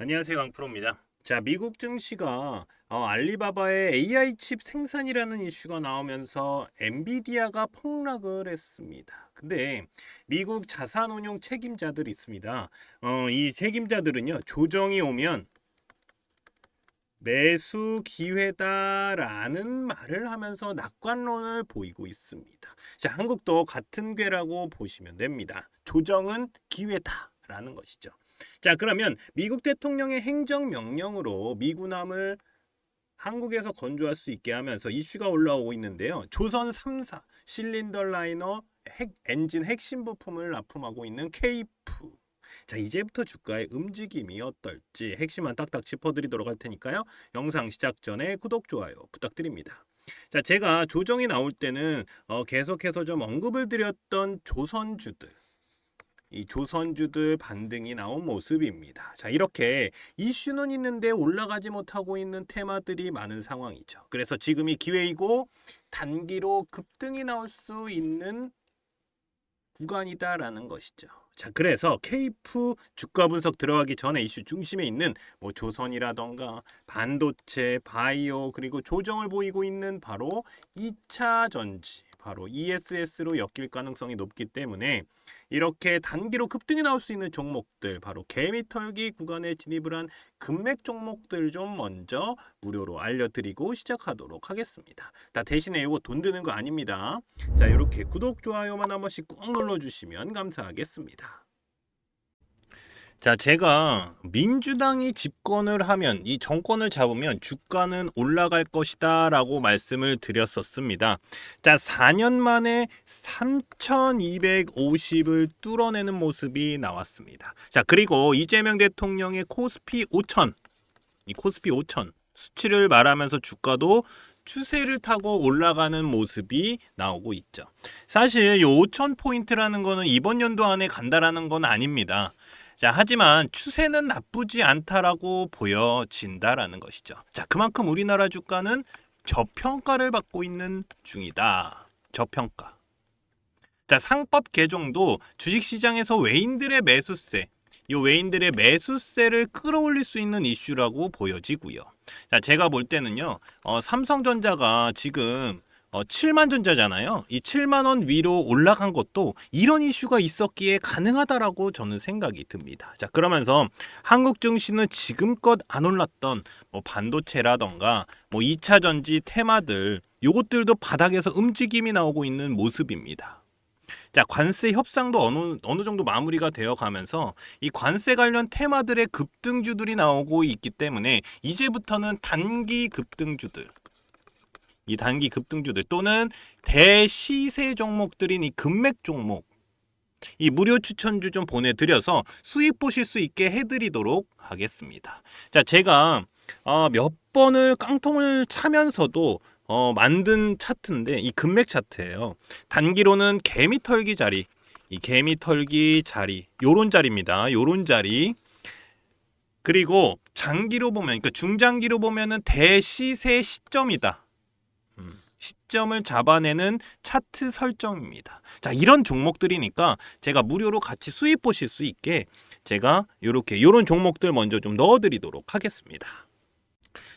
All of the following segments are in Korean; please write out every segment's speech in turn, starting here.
안녕하세요 강프로입니다. 자 미국 증시가 어, 알리바바의 AI 칩 생산이라는 이슈가 나오면서 엔비디아가 폭락을 했습니다. 근데 미국 자산운용 책임자들이 있습니다. 어, 이 책임자들은요 조정이 오면 매수 기회다라는 말을 하면서 낙관론을 보이고 있습니다. 자 한국도 같은 궤라고 보시면 됩니다. 조정은 기회다라는 것이죠. 자, 그러면 미국 대통령의 행정 명령으로 미군함을 한국에서 건조할 수 있게 하면서 이슈가 올라오고 있는데요. 조선 3사 실린더 라이너 핵 엔진 핵심 부품을 납품하고 있는 케이프. 자, 이제부터 주가의 움직임이 어떨지 핵심만 딱딱 짚어드리도록 할 테니까요. 영상 시작 전에 구독, 좋아요 부탁드립니다. 자, 제가 조정이 나올 때는 어, 계속해서 좀 언급을 드렸던 조선주들. 이 조선주들 반등이 나온 모습입니다. 자, 이렇게 이슈는 있는데 올라가지 못하고 있는 테마들이 많은 상황이죠. 그래서 지금이 기회이고 단기로 급등이 나올 수 있는 구간이다라는 것이죠. 자, 그래서 케이프 주가 분석 들어가기 전에 이슈 중심에 있는 뭐 조선이라던가 반도체, 바이오 그리고 조정을 보이고 있는 바로 2차 전지 바로 ESS로 엮일 가능성이 높기 때문에 이렇게 단기로 급등이 나올 수 있는 종목들 바로 개미털기 구간에 진입을 한 금맥 종목들 좀 먼저 무료로 알려드리고 시작하도록 하겠습니다. 다 대신에 이거 돈 드는 거 아닙니다. 자 이렇게 구독 좋아요만 한 번씩 꼭 눌러주시면 감사하겠습니다. 자, 제가 민주당이 집권을 하면 이 정권을 잡으면 주가는 올라갈 것이다라고 말씀을 드렸었습니다. 자, 4년 만에 3,250을 뚫어내는 모습이 나왔습니다. 자, 그리고 이재명 대통령의 코스피 5천, 이 코스피 5천 수치를 말하면서 주가도 추세를 타고 올라가는 모습이 나오고 있죠. 사실 이 5천 포인트라는 거는 이번 연도 안에 간다라는 건 아닙니다. 자, 하지만 추세는 나쁘지 않다라고 보여진다라는 것이죠. 자, 그만큼 우리나라 주가는 저평가를 받고 있는 중이다. 저평가. 자, 상법 개정도 주식시장에서 외인들의 매수세, 이 외인들의 매수세를 끌어올릴 수 있는 이슈라고 보여지고요. 자, 제가 볼 때는요, 어, 삼성전자가 지금 어, 7만 전자잖아요. 이 7만 원 위로 올라간 것도 이런 이슈가 있었기에 가능하다라고 저는 생각이 듭니다. 자, 그러면서 한국 증시는 지금껏 안 올랐던 뭐 반도체라던가 뭐 2차 전지 테마들 요것들도 바닥에서 움직임이 나오고 있는 모습입니다. 자, 관세 협상도 어느 어느 정도 마무리가 되어 가면서 이 관세 관련 테마들의 급등주들이 나오고 있기 때문에 이제부터는 단기 급등주들 이 단기 급등주들 또는 대시세 종목들인 이 금맥 종목 이 무료 추천주 좀 보내드려서 수익 보실 수 있게 해드리도록 하겠습니다. 자, 제가 어, 몇 번을 깡통을 차면서도 어, 만든 차트인데 이 금맥 차트예요. 단기로는 개미 털기 자리, 이 개미 털기 자리, 요런 자리입니다. 요런 자리. 그리고 장기로 보면, 그러니까 중장기로 보면은 대시세 시점이다. 시점을 잡아내는 차트 설정입니다. 자, 이런 종목들이니까 제가 무료로 같이 수익 보실 수 있게 제가 이렇게 이런 종목들 먼저 좀 넣어드리도록 하겠습니다.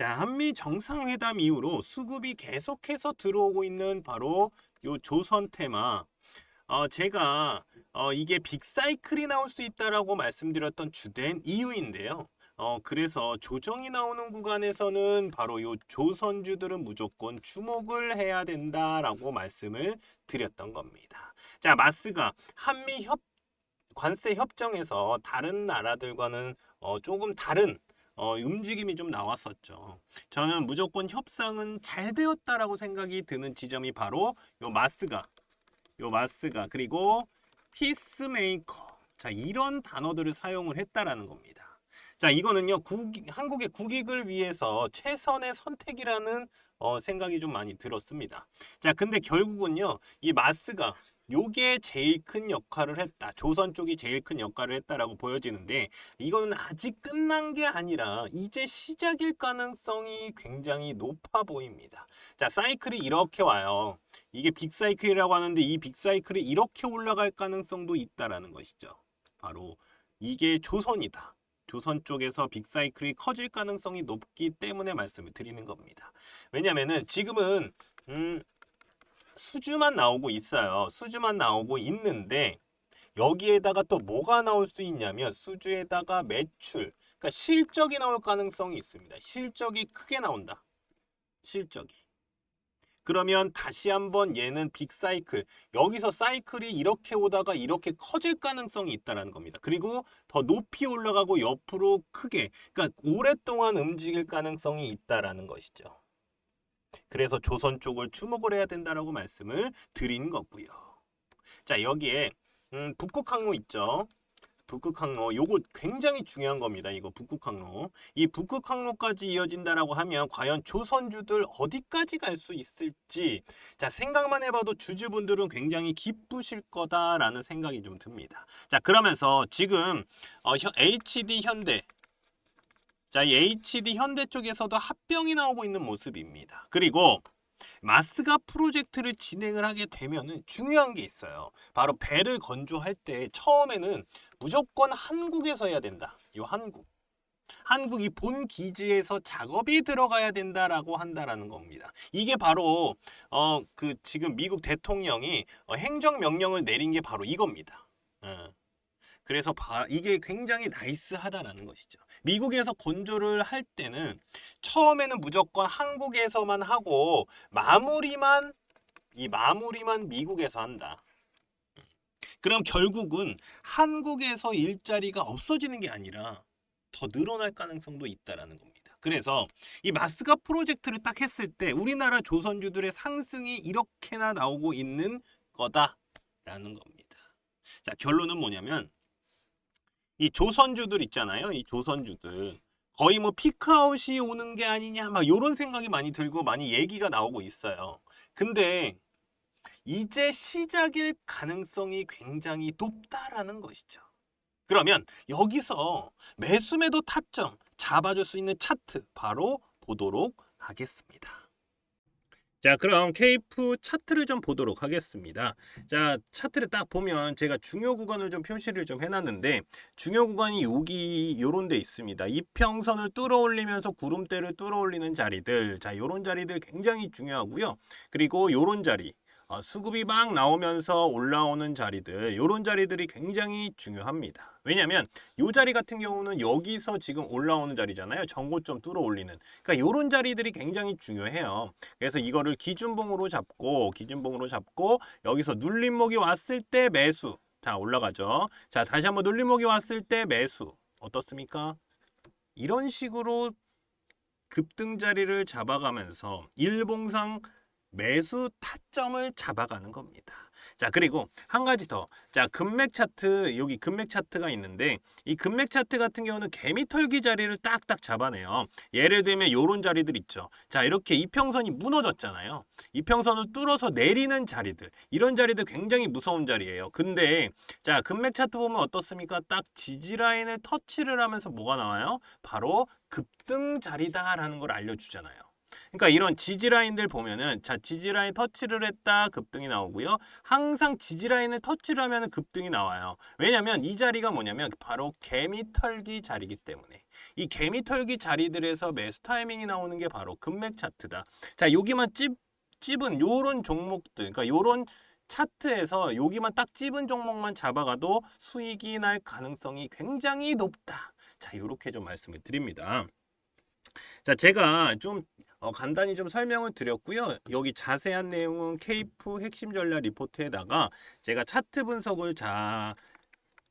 자, 한미 정상회담 이후로 수급이 계속해서 들어오고 있는 바로 요 조선 테마. 어, 제가 어, 이게 빅사이클이 나올 수 있다라고 말씀드렸던 주된 이유인데요. 어, 그래서 조정이 나오는 구간에서는 바로 요 조선주들은 무조건 주목을 해야 된다라고 말씀을 드렸던 겁니다. 자, 마스가 한미 협 관세 협정에서 다른 나라들과는 어, 조금 다른 어, 움직임이 좀 나왔었죠. 저는 무조건 협상은 잘 되었다라고 생각이 드는 지점이 바로 요 마스가, 요 마스가 그리고 피스메이커. 자 이런 단어들을 사용을 했다라는 겁니다. 자 이거는요 국, 한국의 국익을 위해서 최선의 선택이라는 어, 생각이 좀 많이 들었습니다. 자 근데 결국은요 이 마스가 요게 제일 큰 역할을 했다. 조선 쪽이 제일 큰 역할을 했다라고 보여지는데 이거는 아직 끝난 게 아니라 이제 시작일 가능성이 굉장히 높아 보입니다. 자, 사이클이 이렇게 와요. 이게 빅사이클이라고 하는데 이 빅사이클이 이렇게 올라갈 가능성도 있다라는 것이죠. 바로 이게 조선이다. 조선 쪽에서 빅사이클이 커질 가능성이 높기 때문에 말씀을 드리는 겁니다. 왜냐면은 지금은 음 수주만 나오고 있어요. 수주만 나오고 있는데 여기에다가 또 뭐가 나올 수 있냐면 수주에다가 매출, 그러니까 실적이 나올 가능성이 있습니다. 실적이 크게 나온다. 실적이. 그러면 다시 한번 얘는 빅사이클 여기서 사이클이 이렇게 오다가 이렇게 커질 가능성이 있다라는 겁니다. 그리고 더 높이 올라가고 옆으로 크게 그러니까 오랫동안 움직일 가능성이 있다라는 것이죠. 그래서 조선 쪽을 주목을 해야 된다라고 말씀을 드린 거고요. 자 여기에 음, 북극 항로 있죠. 북극 항로 요거 굉장히 중요한 겁니다. 이거 북극 항로. 이 북극 항로까지 이어진다라고 하면 과연 조선주들 어디까지 갈 수 있을지 자 생각만 해봐도 주주분들은 굉장히 기쁘실 거다라는 생각이 좀 듭니다. 자 그러면서 지금 어, 현- HD 현대 자, 이 HD 현대 쪽에서도 합병이 나오고 있는 모습입니다. 그리고 마스가 프로젝트를 진행을 하게 되면은 중요한 게 있어요. 바로 배를 건조할 때 처음에는 무조건 한국에서 해야 된다. 이 한국. 한국이 본 기지에서 작업이 들어가야 된다라고 한다라는 겁니다. 이게 바로 어 그 지금 미국 대통령이 어, 행정 명령을 내린 게 바로 이겁니다. 어. 그래서 바, 이게 굉장히 나이스하다라는 것이죠. 미국에서 건조를 할 때는 처음에는 무조건 한국에서만 하고 마무리만 이 마무리만 미국에서 한다. 그럼 결국은 한국에서 일자리가 없어지는 게 아니라 더 늘어날 가능성도 있다라는 겁니다. 그래서 이 마스가 프로젝트를 딱 했을 때 우리나라 조선주들의 상승이 이렇게나 나오고 있는 거다라는 겁니다. 자, 결론은 뭐냐면 이 조선주들 있잖아요. 이 조선주들 거의 뭐 피크아웃이 오는 게 아니냐 막 이런 생각이 많이 들고 많이 얘기가 나오고 있어요. 근데 이제 시작일 가능성이 굉장히 높다라는 것이죠. 그러면 여기서 매수매도 타점 잡아줄 수 있는 차트 바로 보도록 하겠습니다. 자, 그럼 케이프 차트를 좀 보도록 하겠습니다. 자, 차트를 딱 보면 제가 중요 구간을 좀 표시를 좀 해놨는데 중요 구간이 여기 요런 데 있습니다. 이평선을 뚫어 올리면서 구름대를 뚫어 올리는 자리들. 자, 요런 자리들 굉장히 중요하고요. 그리고 요런 자리. 어, 수급이 막 나오면서 올라오는 자리들, 요런 자리들이 굉장히 중요합니다. 왜냐면 요 자리 같은 경우는 여기서 지금 올라오는 자리잖아요. 전고점 뚫어 올리는. 그러니까 요런 자리들이 굉장히 중요해요. 그래서 이거를 기준봉으로 잡고 기준봉으로 잡고 여기서 눌림목이 왔을 때 매수. 자, 올라가죠. 자, 다시 한번 눌림목이 왔을 때 매수. 어떻습니까? 이런 식으로 급등 자리를 잡아가면서 일봉상 매수 타점을 잡아가는 겁니다. 자, 그리고 한 가지 더. 자, 금맥 차트, 여기 금맥 차트가 있는데 이 금맥 차트 같은 경우는 개미털기 자리를 딱딱 잡아내요. 예를 들면 요런 자리들 있죠. 자, 이렇게 이평선이 무너졌잖아요. 이평선을 뚫어서 내리는 자리들. 이런 자리들 굉장히 무서운 자리예요. 근데 자, 금맥 차트 보면 어떻습니까? 딱 지지 라인을 터치를 하면서 뭐가 나와요? 바로 급등 자리다라는 걸 알려주잖아요. 그러니까 이런 지지라인들 보면은 자 지지라인 터치를 했다 급등이 나오고요. 항상 지지라인을 터치를 하면 급등이 나와요. 왜냐면 이 자리가 뭐냐면 바로 개미털기 자리이기 때문에 이 개미털기 자리들에서 매수 타이밍이 나오는 게 바로 금맥 차트다. 자 여기만 찝 찝은 요런 종목들 그러니까 요런 차트에서 여기만 딱 찝은 종목만 잡아가도 수익이 날 가능성이 굉장히 높다. 자, 이렇게 좀 말씀을 드립니다. 자, 제가 좀 어, 간단히 좀 설명을 드렸고요. 여기 자세한 내용은 케이프 핵심 전략 리포트에다가 제가 차트 분석을 자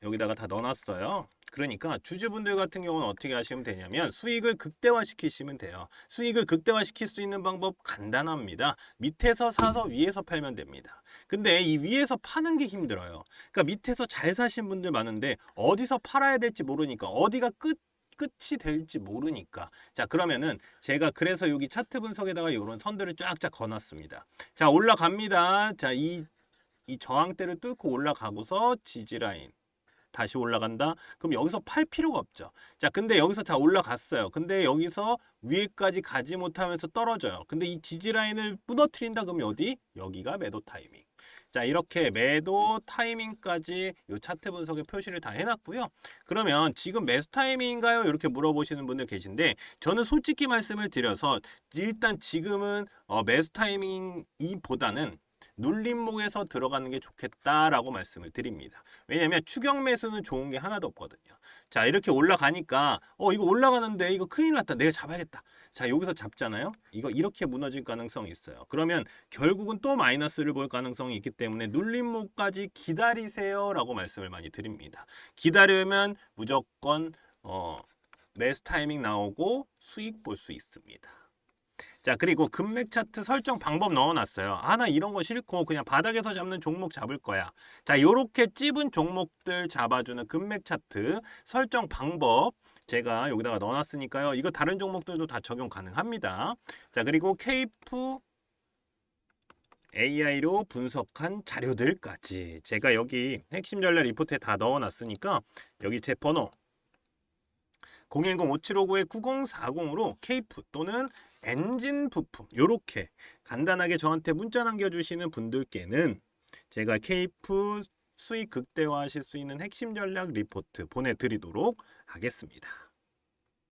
여기다가 다 넣어놨어요. 그러니까 주주분들 같은 경우는 어떻게 하시면 되냐면 수익을 극대화시키시면 돼요. 수익을 극대화시킬 수 있는 방법 간단합니다. 밑에서 사서 위에서 팔면 됩니다. 근데 이 위에서 파는 게 힘들어요. 그러니까 밑에서 잘 사신 분들 많은데 어디서 팔아야 될지 모르니까 어디가 끝 끝이 될지 모르니까. 자, 그러면은 제가 그래서 여기 차트 분석에다가 이런 선들을 쫙쫙 거놨습니다. 자, 올라갑니다. 자, 이, 이 저항대를 뚫고 올라가고서 지지라인. 다시 올라간다. 그럼 여기서 팔 필요가 없죠. 자, 근데 여기서 다 올라갔어요. 근데 여기서 위에까지 가지 못하면서 떨어져요. 근데 이 지지라인을 무너뜨린다 그러면 어디? 여기가 매도 타이밍. 자 이렇게 매도 타이밍까지 이 차트 분석에 표시를 다 해놨고요. 그러면 지금 매수 타이밍인가요? 이렇게 물어보시는 분들 계신데 저는 솔직히 말씀을 드려서 일단 지금은 어, 매수 타이밍이보다는 눌림목에서 들어가는 게 좋겠다라고 말씀을 드립니다. 왜냐하면 추격 매수는 좋은 게 하나도 없거든요. 자 이렇게 올라가니까 어 이거 올라가는데 이거 큰일 났다 내가 잡아야겠다. 자 여기서 잡잖아요. 이거 이렇게 무너질 가능성이 있어요. 그러면 결국은 또 마이너스를 볼 가능성이 있기 때문에 눌림목까지 기다리세요 라고 말씀을 많이 드립니다. 기다리면 무조건 어 매수 타이밍 나오고 수익 볼 수 있습니다. 자 그리고 금맥 차트 설정 방법 넣어놨어요. 아나 이런 거 싫고 그냥 바닥에서 잡는 종목 잡을 거야. 자 요렇게 찝은 종목들 잡아주는 금맥 차트 설정 방법 제가 여기다가 넣어놨으니까요. 이거 다른 종목들도 다 적용 가능합니다. 자 그리고 케이프 AI로 분석한 자료들까지 제가 여기 핵심 전략 리포트에 다 넣어놨으니까 여기 제 번호 010-5759-9040으로 케이프 또는 엔진 부품 요렇게 간단하게 저한테 문자 남겨주시는 분들께는 제가 케이프 수익 극대화하실 수 있는 핵심 전략 리포트 보내드리도록 하겠습니다.